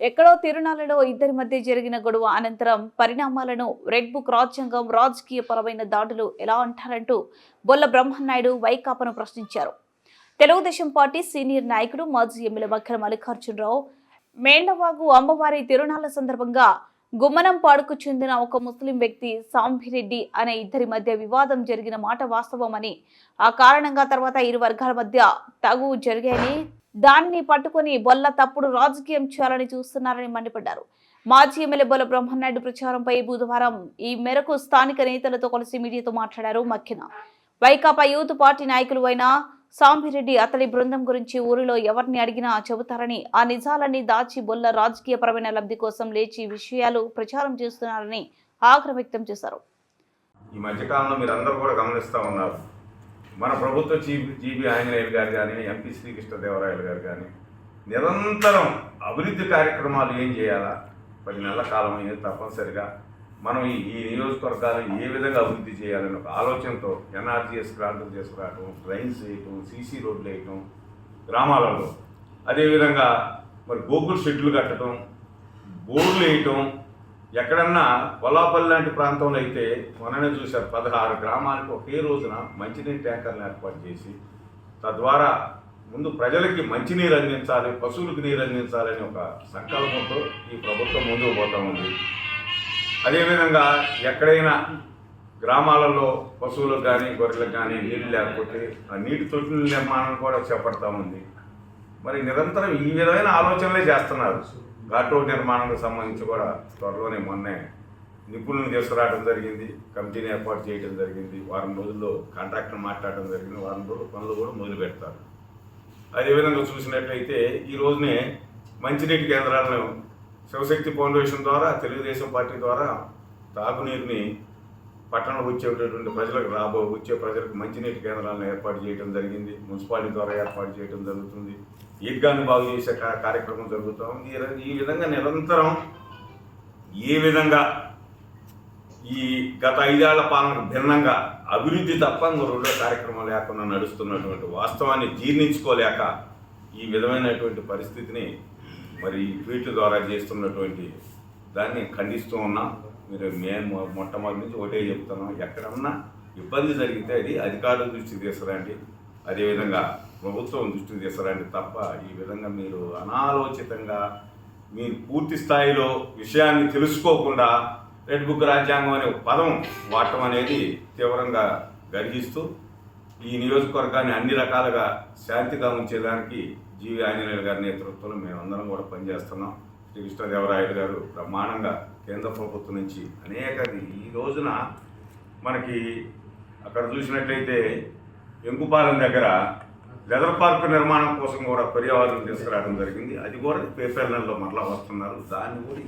ఎక్కడో తిరుణాలలో ఇద్దరి మధ్య జరిగిన గొడవ అనంతరం పరిణామాలను రెడ్ బుక్ రాజ్యాంగం రాజకీయ పరమైన దాడులు ఎలా అంటారంటూ బొల్ల బ్రహ్మనాయుడు వైకాపాను ప్రశ్నించారు. తెలుగుదేశం పార్టీ సీనియర్ నాయకుడు మాజీ ఎమ్మెల్యే వక్కర మల్లికార్జునరావు మేండవాగు అమ్మవారి తిరునాళ్ళ సందర్భంగా గుమ్మనంపాడుకు చెందిన ఒక ముస్లిం వ్యక్తి సాంభిరెడ్డి అనే ఇద్దరి మధ్య వివాదం జరిగిన మాట వాస్తవమని ఆ కారణంగా తర్వాత ఇరు వర్గాల మధ్య తగు జరిగాయని దానిని పట్టుకొని బొల్ల తప్పుడు రాజకీయం చేయాలని చూస్తున్నారని మండిపడ్డారు. మాజీ ఎమ్మెల్యే బొల్ల బ్రహ్మనాయుడు ప్రచారంపై బుధవారం ఈ మేరకు స్థానిక నేతలతో కలిసి మీడియాతో మాట్లాడారు మఖ్యన వైకాపా యూత్ పార్టీ నాయకులు అయిన సాంబిరెడ్డి అతడి బృందం గురించి ఊరిలో ఎవరిని అడిగినా చెబుతారని ఆ నిజాలన్నీ దాచి బొల్ల రాజకీయపరమైన లబ్ధి కోసం లేచి విషయాలు ప్రచారం చేస్తున్నారని ఆగ్రహం వ్యక్తం చేశారు. ఈ మధ్యకాలంలో మీరు అందరూ కూడా గమనిస్తూ ఉన్నారు. మన ప్రభుత్వ చీఫ్ జీబీ ఆంజనేయులు గారు కానీ ఎంపీ శ్రీకృష్ణదేవరాయలు గారు కానీ నిరంతరం అభివృద్ధి కార్యక్రమాలు ఏం చేయాలా? పది నెలల కాలం అయింది తప్పనిసరిగా మనం ఈ ఈ నియోజకవర్గాలను ఏ విధంగా అభివృద్ధి చేయాలని ఒక ఆలోచనతో ఎన్ఆర్జీఎస్ గ్రాంట్లు తీసుకురావటం డ్రైన్స్ వేయటం సీసీ రోడ్లు వేయటం గ్రామాలలో. అదేవిధంగా మరి గోకుల్ షెడ్లు కట్టడం బోర్డులు వేయటం ఎక్కడన్నా కొల్లాపల్లి లాంటి ప్రాంతంలో అయితే మొన్ననే చూశారు పదహారు గ్రామాలకు ఒకే రోజున మంచినీటి ట్యాంకర్లు ఏర్పాటు చేసి తద్వారా ముందు ప్రజలకి మంచినీరు అందించాలి పశువులకు నీరు అందించాలని ఒక సంకల్పంతో ఈ ప్రభుత్వం ముందుకు పోతా ఉంది. అదేవిధంగా ఎక్కడైనా గ్రామాలలో పశువులకు కానీ గొర్రెలకు కానీ నీళ్ళు లేకపోతే ఆ నీటి తొట్టుల నిర్మాణం కూడా చేపడతా ఉంది. మరి నిరంతరం ఈ విధమైన ఆలోచనలే చేస్తున్నారు. ఘాట్ రోడ్ నిర్మాణానికి సంబంధించి కూడా త్వరలోనే మొన్నే నిపుణులను తీసుకురావడం జరిగింది కమిటీని ఏర్పాటు చేయడం జరిగింది వారం రోజుల్లో కాంట్రాక్టర్ మాట్లాడడం జరిగింది వారం రోజులు పనులు కూడా మొదలు పెడతారు. అదేవిధంగా చూసినట్లయితే ఈ రోజునే మంచినీటి కేంద్రాలను శివశక్తి ఫౌండేషన్ ద్వారా తెలుగుదేశం పార్టీ ద్వారా తాగునీరుని పట్టణంలో వచ్చేటటువంటి ప్రజలకు రాబో వచ్చే ప్రజలకు మంచినీటి కేంద్రాలను ఏర్పాటు చేయడం జరిగింది. మున్సిపాలిటీ ద్వారా ఏర్పాటు చేయడం జరుగుతుంది. ఈద్గాన్ని బాగు చేసే కా- కార్యక్రమం జరుగుతూ ఉంది. ఈ ఈ విధంగా నిరంతరం ఏ విధంగా ఈ గత ఐదేళ్ళ పాలనకు భిన్నంగా అభివృద్ధి తప్ప రెండో కార్యక్రమం లేకుండా నడుస్తున్నటువంటి వాస్తవాన్ని జీర్ణించుకోలేక ఈ విధమైనటువంటి పరిస్థితిని మరి ఈ ట్వీట్ల ద్వారా చేస్తున్నటువంటి దాన్ని ఖండిస్తూ ఉన్నాం. మీరు మేము మొట్టమొదటి నుంచి ఒకటే చెప్తున్నాం. ఎక్కడన్నా ఇబ్బంది జరిగితే అది అధికారుల దృష్టికి తీసుకురండి అదేవిధంగా ప్రభుత్వం దృష్టికి తీసుకురండి తప్ప ఈ విధంగా మీరు అనాలోచితంగా మీరు పూర్తి స్థాయిలో విషయాన్ని తెలుసుకోకుండా రెడ్ బుక్ రాజ్యాంగం అనే పదం వాడటం అనేది తీవ్రంగా గర్హిస్తూ ఈ నియోజకవర్గాన్ని అన్ని రకాలుగా శాంతిగా ఉంచేదానికి జీవి ఆంజనేయులు గారి నేతృత్వంలో మేమందరం కూడా పనిచేస్తున్నాం. శ్రీకృష్ణదేవరాయలు గారు బ్రహ్మాండంగా కేంద్ర ప్రభుత్వం నుంచి అనేక ఈ రోజున మనకి అక్కడ చూసినట్లయితే ఎంగుపాలెం దగ్గర లెదర్ పార్క్ నిర్మాణం కోసం కూడా పర్యావరణం తీసుకురావడం జరిగింది. అది కూడా పేపర్లలో మరలా వస్తున్నారు. దాన్ని కూడా